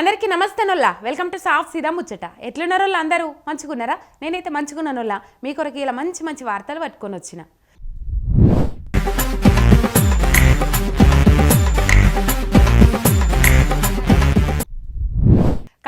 అందరికీ నమస్తే నొల్లా. Welcome to సాఫ్ సీదా ముచ్చట. ఎట్లున్నారోళ్ళు అందరూ? మంచుకున్నారా నేనైతే మంచుకున్నానొల్లా మీ కొరకు ఇలా మంచి మంచి వార్తలు పట్టుకొని వచ్చిన.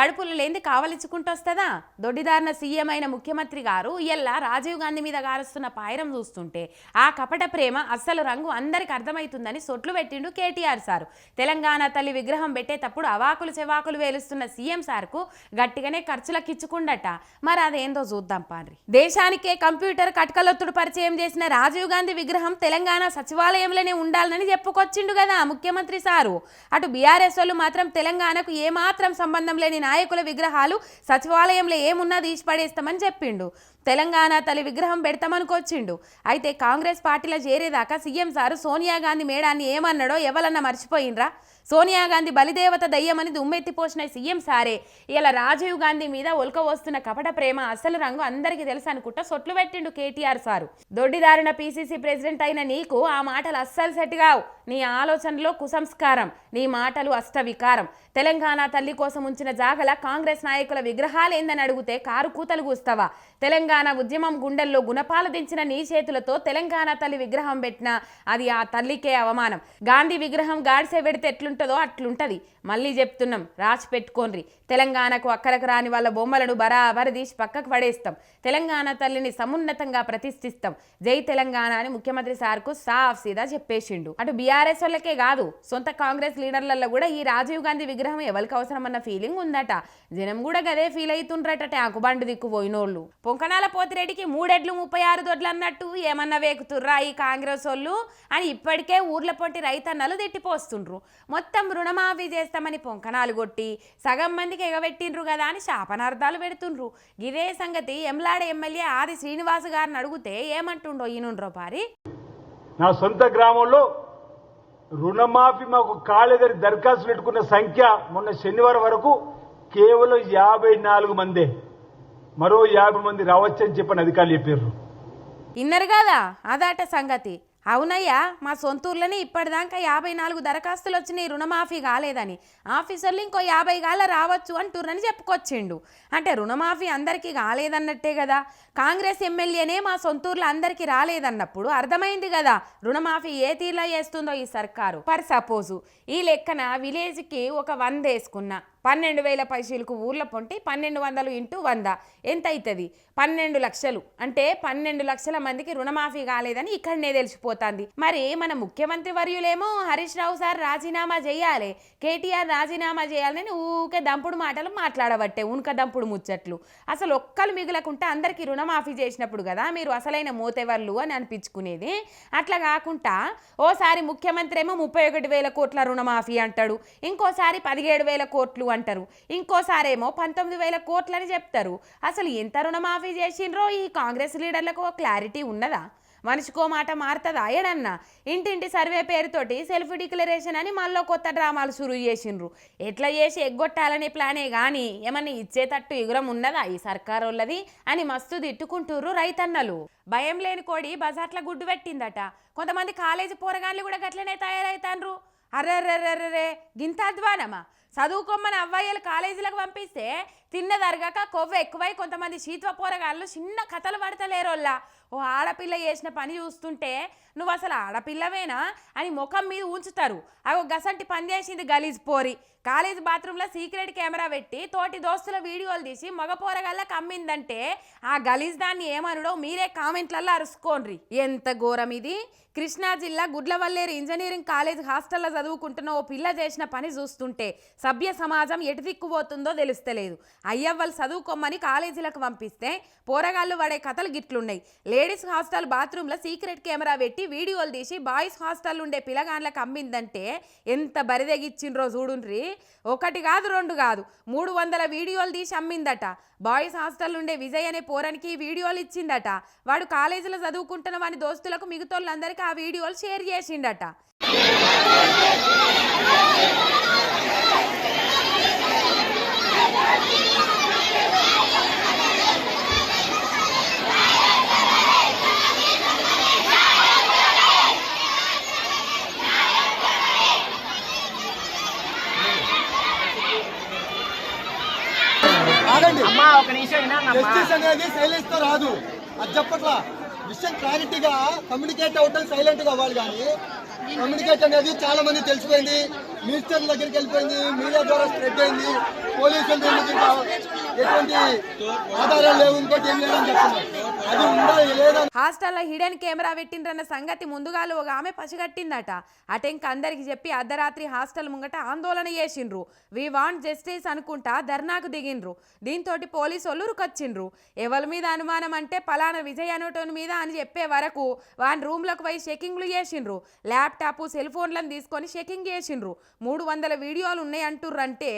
కడుపులు లేనిది కావలించుకుంటూ వస్తుందా? దొడ్డిదారిన సీఎం అయిన ముఖ్యమంత్రి గారు ఇలా రాజీవ్ గాంధీ మీద గారుస్తున్న పాయరం చూస్తుంటే ఆ కపట ప్రేమ అస్సలు రంగు అందరికి అర్థమవుతుందని సొట్లు పెట్టిండు కేటీఆర్ సారు. తెలంగాణ తల్లి విగ్రహం పెట్టేటప్పుడు అవాకులు చెవాకులు వేలుస్తున్న సీఎం సార్కు గట్టిగానే ఖర్చులకు ఇచ్చుకుండట మరి అదేందో చూద్దాం పాండ్రి. దేశానికే కంప్యూటర్ కట్కలొత్తుడు పరిచయం చేసిన రాజీవ్ గాంధీ విగ్రహం తెలంగాణ సచివాలయంలోనే ఉండాలని చెప్పుకొచ్చిండు కదా ముఖ్యమంత్రి సారు. అటు బీఆర్ఎస్ వాళ్ళు మాత్రం తెలంగాణకు ఏమాత్రం సంబంధం లేని నాయకుల విగ్రహాలు సచివాలయంలో ఏమున్నా తీసి పడేస్తామని చెప్పిండు. తెలంగాణ తల్లి విగ్రహం పెడతామనుకొచ్చిండు అయితే కాంగ్రెస్ పార్టీలో చేరేదాకా సీఎం సారు సోనియా గాంధీ మేడాన్ని ఏమన్నాడో ఎవరన్నా మర్చిపోయినరా సోనియా గాంధీ బలిదేవత దయ్యమని దుమ్మెత్తిపోసిన సీఎం సారే. ఇలా రాజీవ్ గాంధీ మీద ఒలక వస్తున్న కపట ప్రేమ అసలు రంగు అందరికీ తెలుసు అనుకుంటా సొట్లు పెట్టిండు కేటీఆర్ సారు. దొడ్డిదారిన పీసీసీ ప్రెసిడెంట్ అయిన నీకు ఆ మాటలు అస్సలు సెట్ కావు. నీ ఆలోచనలో కుసంస్కారం నీ మాటలు అష్టవికారం. తెలంగాణ తల్లి కోసం ఉంచిన జాగల కాంగ్రెస్ నాయకుల విగ్రహాలు ఏందని అడిగితే కారు కూతలు కూస్తావా? తెలంగాణ ఉద్యమం గుండెల్లో గుణపాలు దించిన నీ చేతులతో తెలంగాణ తల్లి విగ్రహం పెట్టినా అది ఆ తల్లికే అవమానం. గాంధీ విగ్రహం గాడిసే పెడితే ఎట్లుంటుందో అట్లుంటది. మళ్ళీ చెప్తున్నాం రాసి పెట్టుకోండి తెలంగాణకు అక్కరకు రాని వాళ్ళ బొమ్మలను బరాబర్ తీసి పక్కకు పడేస్తాం. తెలంగాణ తల్లిని సమున్నతంగా ప్రతిష్ఠిస్తాం. జై తెలంగాణ అని ముఖ్యమంత్రి సార్కు సాఫ్ సీదా చెప్పేసిండు. అటు బీఆర్ఎస్ వాళ్ళకే కాదు సొంత కాంగ్రెస్ లీడర్లలో కూడా ఈ రాజీవ్ గాంధీ విగ్రహం ఎవరికి అవసరమన్న ఫీలింగ్ ఉందట. జనం కూడా గదే ఫీల్ అవుతుండ్రట ట్యాంకు బండి దిక్కు పోయినోళ్ళు. పొంకనాల పోతిరెడ్డికి మూడెడ్లు ముప్పై ఆరు దొడ్లు అన్నట్టు ఏమన్నా వేకుతుర్రా ఈ కాంగ్రెస్ వాళ్ళు అని ఇప్పటికే ఊర్ల పొట్టి రైతన్నలు తిట్టిపోస్తుండ్రు. మొత్తం రుణమాఫీ చేస్తామని పొంకనాలు కొట్టి సగం మందికి ఎగబెట్టిండ్రు కదా అని శాపనార్థాలు పెడుతుండ్రు. ఇదే సంగతి ఎమ్లాడ ఎమ్మెల్యే ఆది శ్రీనివాస్ గారిని అడిగితే ఏమంటుండో ఈనుండ్రో పారి? నా సొంత గ్రామంలో రుణమాఫీ మాకు కాలేదని దరఖాస్తు పెట్టుకున్న సంఖ్య మొన్న శనివారం వరకు కేవలం యాభై నాలుగు మందే. మరో యాభై మంది రావచ్చని చెప్పని అధికారులు చెప్పారు ఇన్నరు కదా? అదాట సంగతి. అవునయ్యా మా సొంతూర్లోనే ఇప్పటిదాకా యాభై నాలుగు దరఖాస్తులు వచ్చినాయి రుణమాఫీ కాలేదని. ఆఫీసర్లు ఇంకో యాభై గాల రావచ్చు అంటుర్రని చెప్పుకొచ్చిండు. అంటే రుణమాఫీ అందరికీ కాలేదన్నట్టే కదా కాంగ్రెస్ ఎమ్మెల్యేనే మా సొంతూర్లో అందరికీ రాలేదన్నప్పుడు అర్థమైంది కదా రుణమాఫీ ఏ తీరులో చేస్తుందో ఈ సర్కారు. ఫర్ సపోజు ఈ లెక్కన విలేజ్కి ఒక వంద వేసుకున్నా పన్నెండు వేల పైసలకు ఊర్ల పొంటి పన్నెండు వందలు ఇంటూ వంద. ఎంత అవుతుంది పన్నెండు లక్షలు. అంటే పన్నెండు లక్షల మందికి రుణమాఫీ కాలేదని ఇక్కడనే తెలిసిపోతుంది. మరి మన ముఖ్యమంత్రి వర్యులేమో హరీష్ రావు సార్ రాజీనామా చేయాలి. కేటీఆర్ రాజీనామా చేయాలని ఊకే దంపుడు మాటలు మాట్లాడబట్టే ఉనుక దంపుడు ముచ్చట్లు. అసలు ఒక్కలు మిగులకుంటే అందరికీ రుణమాఫీ చేసినప్పుడు కదా మీరు అసలైన మోతెవర్లు అని అనిపించుకునేది. అట్లా కాకుండా ఓసారి ముఖ్యమంత్రి ఏమో ముప్పై ఒకటి వేల కోట్ల రుణమాఫీ అంటాడు. ఇంకోసారి పదిహేడు వేల కోట్లు అంటారు. ఇంకోసారేమో పంతొమ్మిది వేల కోట్లని చెప్తారు. అసలు ఎంత రుణమాఫీ చేసిండ్రో ఈ కాంగ్రెస్ లీడర్లకు ఒక క్లారిటీ ఉన్నదా? మనిషికో మాట మారుతుందా ఏడన్నా? ఇంటింటి సర్వే పేరుతోటి సెల్ఫ్ డిక్లరేషన్ అని మళ్ళీ కొత్త డ్రామాలు షురూ చేసిండ్రు. ఎట్లా చేసి ఎగ్గొట్టాలనే ప్లానే కానీ ఏమన్నా ఇచ్చేటట్టు ఎగురం ఉన్నదా ఈ సర్కారు వాళ్ళది అని మస్తు తిట్టుకుంటుర్రు రైతన్నలు. భయం లేని కోడి బజార్ల గుడ్డు పెట్టిందట. కొంతమంది కాలేజీ పోరగాళ్ళు కూడా గట్లనే తయారైతాన్రు. అర్రర్రర్రర్రే గింత అధ్వానమా? చదువుకోమని అవ్వయ్యలు కాలేజీలకు పంపిస్తే తిన్నదరగాక కొవ్వు ఎక్కువై కొంతమంది శీత్వ పోరగాళ్ళు చిన్న కథలు పడతలేరోళ్ళ. ఓ ఆడపిల్ల చేసిన పని చూస్తుంటే నువ్వు అసలు ఆడపిల్లవేనా? అని ముఖం మీద ఉంచుతారు అగో గసంటి పని చేసింది గలీజ్ పోరి. కాలేజ్ బాత్రూంలో సీక్రెట్ కెమెరా పెట్టి తోటి దోస్తుల వీడియోలు తీసి మగ పోరగాళ్ళకి అమ్మిందంటే ఆ గలీజ్ దాన్ని ఏమనడో మీరే కామెంట్లలో అరుసుకోండ్రి. ఎంత ఘోరం ఇది? కృష్ణా జిల్లా గుడ్లవల్లేరు ఇంజనీరింగ్ కాలేజ్ హాస్టల్లో చదువుకుంటున్న ఓ పిల్ల చేసిన పని చూస్తుంటే సభ్య సమాజం ఎటు దిక్కుపోతుందో తెలుస్తలేదు. అయ్యవ్వలు చదువుకోమని కాలేజీలకు పంపిస్తే పోరగాళ్ళు పడే కథలు గిట్లున్నాయి. లేడీస్ హాస్టల్ బాత్రూంలో సీక్రెట్ కెమెరా పెట్టి వీడియోలు తీసి బాయ్స్ హాస్టల్ ఉండే పిల్లగాళ్ళకి అమ్మిందంటే ఎంత బరిదెగిచ్చిండ్రో చూడుండ్రి. ఒకటి కాదు రెండు కాదు మూడు వందల వీడియోలు తీసి అమ్మిందట. బాయ్స్ హాస్టల్ ఉండే విజయ్ అనే పోరానికి ఈ వీడియోలు ఇచ్చిందట. వాడు కాలేజీలో చదువుకుంటున్న వాని దోస్తులకు మిగతోళ్ళందరికీ ఆ వీడియోలు షేర్ చేసిండట. జస్టిస్ అనేది సైలెన్స్తో రాదు. అది చెప్పట్లా. విషయం క్లారిటీగా కమ్యూనికేట్ అవటం సైలెంట్గా అవ్వాలి కానీ కమ్యూనికేట్ అనేది చాలా మంది తెలిసిపోయింది. మినిస్టర్ల దగ్గరికి వెళ్ళిపోయింది. మీడియా ద్వారా స్ప్రెడ్ అయింది. పోలీసుల దీనికి ఎటువంటి ఆధారాలు లేవు ఇంకోటి ఏం లేదని చెప్తున్నారు అది ఉండాలి లేదా హాస్టల్లో హిడెన్ కెమెరా పెట్టిండ్రన్న సంగతి ముందుగాలు ఒక ఆమె పసిగట్టిందట. అటెంక అందరికి చెప్పి అర్ధరాత్రి హాస్టల్ ముంగట ఆందోళన చేసిండ్రు. వి వాంట్ జస్టిస్ అనుకుంటా ధర్నాకు దిగిండ్రు. దీంతో పోలీసు వాళ్ళు రుకొచ్చిండ్రు ఎవరి మీద అనుమానం అంటే పలానా విజయ్ అనోటోని మీద అని చెప్పే వరకు వాని రూమ్లకు పోయి చెకింగ్లు చేసిండ్రు. ల్యాప్టాప్ సెల్ ఫోన్లను తీసుకొని చెకింగ్ చేసిండ్రు. మూడు వందల వీడియోలు ఉన్నాయి అంటుర్రంటే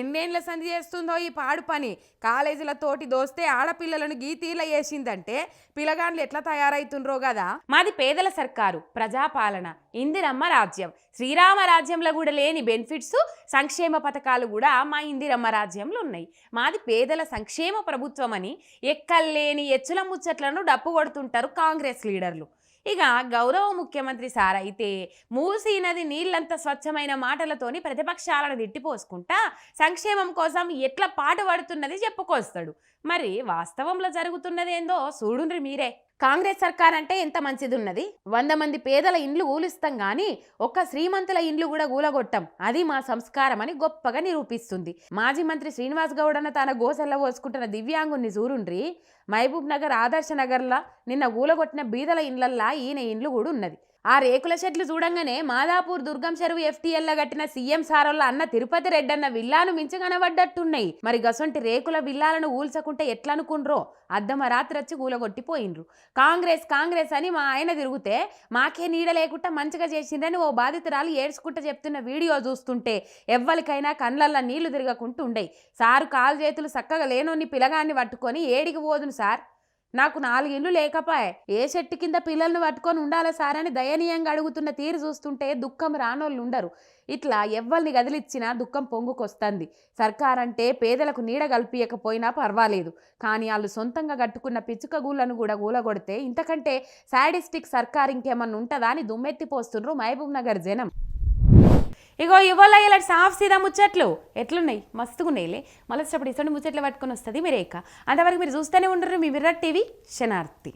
ఎన్నేళ్ళ సంధి చేస్తుందో ఈ పాడు పని. కాలేజీల తోటి దోస్తే ఆడపిల్లలను గీతీల వేసిందంటే పిల్లగాండ్లు ఎట్లా తయారైతుండ్రో కదా మాది పేదల సర్కారు ప్రజాపాలన ఇందిరమ్మ రాజ్యం. శ్రీరామ రాజ్యంలో కూడా లేని బెనిఫిట్స్ సంక్షేమ పథకాలు కూడా మా ఇందిరమ్మ రాజ్యంలో ఉన్నాయి. మాది పేదల సంక్షేమ ప్రభుత్వం అని ఎక్కల్లేని ఎచ్చుల ముచ్చట్లను డప్పు కొడుతుంటారు కాంగ్రెస్ లీడర్లు. ఇక గౌరవ ముఖ్యమంత్రి సార్ అయితే మూసీ నది నీళ్ళంత స్వచ్ఛమైన మాటలతోని ప్రతిపక్షాలను తిట్టిపోసుకుంటా సంక్షేమం కోసం ఎట్లా పాటు పడుతున్నది చెప్పుకొస్తాడు. మరి వాస్తవంలో జరుగుతున్నదేందో చూడుండ్రి మీరే. కాంగ్రెస్ సర్కార్ అంటే ఎంత మంచిది ఉన్నది వంద మంది పేదల ఇండ్లు ఊలుస్తాం కానీ ఒక్క శ్రీమంతుల ఇండ్లు కూడా ఊలగొట్టం. అది మా సంస్కారం అని గొప్పగా నిరూపిస్తుంది. మాజీ మంత్రి శ్రీనివాస్ గౌడన్న తన గోసెల్ల పోసుకుంటున్న దివ్యాంగుని చూరుండ్రి మహబూబ్ నగర్ ఆదర్శ నగర్లా నిన్న గూలగొట్టిన బీదల ఇండ్లల్లా ఈయన ఇండ్లు కూడా ఉన్నది. ఆ రేకుల షెడ్లు చూడంగానే మాదాపూర్ దుర్గం చెరువు ఎఫ్టీఎల్ కట్టిన సీఎం సారోళ్ళ అన్న తిరుపతి రెడ్డన్న విల్లాను మించి కనబడ్డట్టున్నాయి మరి గసొంటి రేకుల విల్లాలను ఊల్చకుంటే ఎట్లనుకుండ్రో? అద్దమ రాత్రి వచ్చి కూలగొట్టిపోయిండ్రు. కాంగ్రెస్ కాంగ్రెస్ అని మా ఆయన తిరిగితే మాకే నీడ లేకుండా మంచిగా చేసిండ్రని ఓ బాధితురాలు ఏడ్చుకుంటూ చెప్తున్న వీడియో చూస్తుంటే ఎవ్వరికైనా కళ్ళల్లో నీళ్ళు తిరగకుంటూ ఉండయి. సారు కాలు చేతులు చక్కగా లేనోని పిలగాన్ని పట్టుకొని ఏడికి పోదును సార్. నాకు నాలుగు లేకపాయే. ఏ చెట్టు కింద పిల్లల్ని పట్టుకొని ఉండాలా సారని దయనీయంగా అడుగుతున్న తీరు చూస్తుంటే దుఃఖం రానోళ్ళు ఉండరు ఇట్లా ఎవ్వరిని గదిలిచ్చినా దుఃఖం పొంగుకొస్తుంది. సర్కారంటే పేదలకు నీడ కల్పియకపోయినా పర్వాలేదు. కానీ వాళ్ళు సొంతంగా కట్టుకున్న పిచ్చుక గూళ్ళను కూడా గూలగొడితే ఇంతకంటే సాడిస్టిక్ సర్కార్ ఇంకేమన్నా ఉంటుందా అని దుమ్మెత్తిపోస్తుండ్రు మహబూబ్ నగర్ జనం. ఇగో ఇవాళ ఇలా సాఫ్ సీదా ముచ్చట్లు? ఎట్లున్నాయి? మస్తుగున్నాయిలే. మళ్ళీ ఇష్టం ముచ్చట్లు పట్టుకొని వస్తుంది మీరేక. అంతవరకు మీరు చూస్తూనే ఉండరు మీ విరాట్ టీవీ శనార్థి